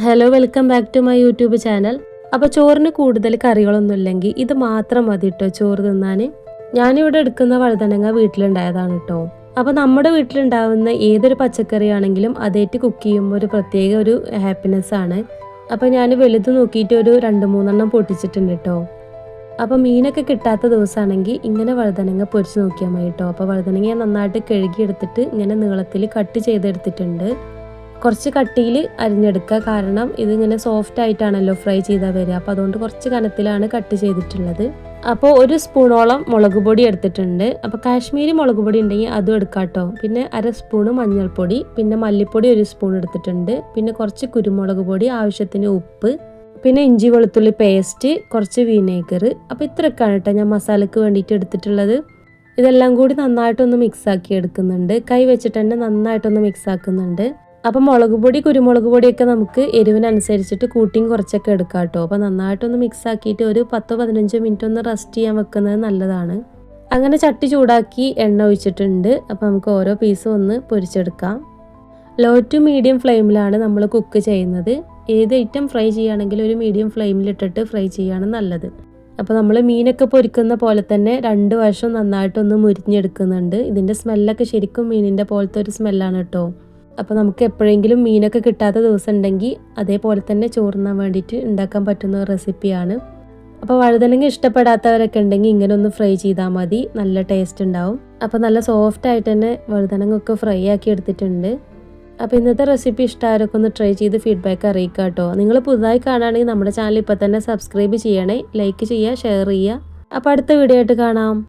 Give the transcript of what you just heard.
Hello welcome back to my YouTube channel അപ്പോൾ ചോറിന് കൂടുതൽ കറികളൊന്നും ഇല്ലെങ്കിൽ ഇത് മാത്രം മതി കേട്ടോ ചോറ് തിന്നാൻ ഞാനിവിടെ എടുക്കുന്ന വഴുതനങ്ങ വീട്ടിലുണ്ടായതാണ് കേട്ടോ അപ്പോൾ നമ്മുടെ വീട്ടിലുണ്ടാവുന്ന ഏതൊരു പച്ചക്കറി ആണെങ്കിലും അതേറ്റ് കുക്ക് ചെയ്യുമ്പോൾ ഒരു പ്രത്യേക ഒരു ഹാപ്പിനെസ് ആണ്. അപ്പോൾ ഞാൻ വലുത് നോക്കിയിട്ട് ഒരു രണ്ട് മൂന്നെണ്ണം പൊട്ടിച്ചിട്ടുണ്ട് കേട്ടോ അപ്പോൾ മീനൊക്കെ കിട്ടാത്ത ദിവസമാണെങ്കിൽ ഇങ്ങനെ വഴുതനങ്ങ പൊരിച്ച് നോക്കിയാൽ മതി കേട്ടോ അപ്പോൾ വഴുതനങ്ങ നന്നായിട്ട് കഴുകിയെടുത്തിട്ട് ഇങ്ങനെ നീളത്തിൽ കട്ട് ചെയ്തെടുത്തിട്ടുണ്ട്. കുറച്ച് കട്ടിയിൽ അരിഞ്ഞെടുക്കുക. കാരണം ഇതിങ്ങനെ സോഫ്റ്റ് ആയിട്ടാണല്ലോ ഫ്രൈ ചെയ്താൽ വരിക. അപ്പോൾ അതുകൊണ്ട് കുറച്ച് കനത്തിലാണ് കട്ട് ചെയ്തിട്ടുള്ളത്. അപ്പോൾ ഒരു സ്പൂണോളം മുളക് പൊടി എടുത്തിട്ടുണ്ട്. അപ്പോൾ കാശ്മീരി മുളക് പൊടി ഉണ്ടെങ്കിൽ അതും എടുക്കാം കേട്ടോ. പിന്നെ അര സ്പൂണ് മഞ്ഞൾപ്പൊടി. പിന്നെ മല്ലിപ്പൊടി ഒരു സ്പൂൺ എടുത്തിട്ടുണ്ട്. പിന്നെ കുറച്ച് കുരുമുളക് പൊടി ആവശ്യത്തിന് ഉപ്പ്. പിന്നെ ഇഞ്ചി വെളുത്തുള്ളി പേസ്റ്റ് കുറച്ച് വിനേഗർ അപ്പോൾ ഇത്രയൊക്കെയാണ് കേട്ടോ ഞാൻ മസാലയ്ക്ക് വേണ്ടിയിട്ട് എടുത്തിട്ടുള്ളത്. ഇതെല്ലാം കൂടി നന്നായിട്ടൊന്ന് മിക്സാക്കി എടുക്കുന്നുണ്ട്. കൈ വെച്ചിട്ട് തന്നെ നന്നായിട്ടൊന്ന് മിക്സ് ആക്കുന്നുണ്ട്. അപ്പം മുളക് പൊടി കുരുമുളക് പൊടിയൊക്കെ നമുക്ക് എരിവിനനുസരിച്ചിട്ട് കൂട്ടിയും കുറച്ചൊക്കെ എടുക്കാം കേട്ടോ. അപ്പോൾ നന്നായിട്ടൊന്ന് മിക്സ് ആക്കിയിട്ട് ഒരു പത്തോ പതിനഞ്ചോ മിനിറ്റ് ഒന്ന് റെസ്റ്റ് ചെയ്യാൻ വെക്കുന്നത് നല്ലതാണ്. അങ്ങനെ ചട്ടി ചൂടാക്കി എണ്ണ ഒഴിച്ചിട്ടുണ്ട്. അപ്പോൾ നമുക്ക് ഓരോ പീസും ഒന്ന് പൊരിച്ചെടുക്കാം. ലോ ടു മീഡിയം ഫ്ലെയിമിലാണ് നമ്മൾ കുക്ക് ചെയ്യുന്നത്. ഏത് ഐറ്റം ഫ്രൈ ചെയ്യുകയാണെങ്കിൽ ഒരു മീഡിയം ഫ്ലെയിമിലിട്ടിട്ട് ഫ്രൈ ചെയ്യുകയാണ് നല്ലത്. അപ്പോൾ നമ്മൾ മീനൊക്കെ പൊരിക്കുന്ന പോലെ തന്നെ രണ്ട് വശം നന്നായിട്ടൊന്ന് മുരിഞ്ഞെടുക്കുന്നുണ്ട്. ഇതിന്റെ സ്മെല്ലൊക്കെ ശരിക്കും മീനിന്റെ പോലത്തെ ഒരു സ്മെല്ലാണ് കേട്ടോ. അപ്പോൾ നമുക്ക് എപ്പോഴെങ്കിലും മീനൊക്കെ കിട്ടാത്ത ദിവസം ഉണ്ടെങ്കിൽ അതേപോലെ തന്നെ ചോറുന്നാൻ വേണ്ടിയിട്ട് ഉണ്ടാക്കാൻ പറ്റുന്ന റെസിപ്പിയാണ്. അപ്പോൾ വഴുതനങ്ങ ഇഷ്ടപ്പെടാത്തവരൊക്കെ ഉണ്ടെങ്കിൽ ഇങ്ങനെ ഒന്ന് ഫ്രൈ ചെയ്താൽ മതി. നല്ല ടേസ്റ്റ് ഉണ്ടാവും. അപ്പോൾ നല്ല സോഫ്റ്റ് ആയിട്ട് തന്നെ വഴുതനങ്ങ ഒക്കെ ഫ്രൈ ആക്കി എടുത്തിട്ടുണ്ട്. അപ്പോൾ ഇന്നത്തെ റെസിപ്പി ഇഷ്ടമായവരൊക്കെ ഒന്ന് ട്രൈ ചെയ്ത് ഫീഡ്ബാക്ക് അറിയിക്കുക കേട്ടോ. നിങ്ങൾ പുതുതായി കാണുകയാണെങ്കിൽ നമ്മുടെ ചാനൽ ഇപ്പോൾ തന്നെ സബ്സ്ക്രൈബ് ചെയ്യണേ. ലൈക്ക് ചെയ്യുക ഷെയർ ചെയ്യുക. അപ്പോൾ അടുത്ത വീഡിയോ ആയിട്ട് കാണാം.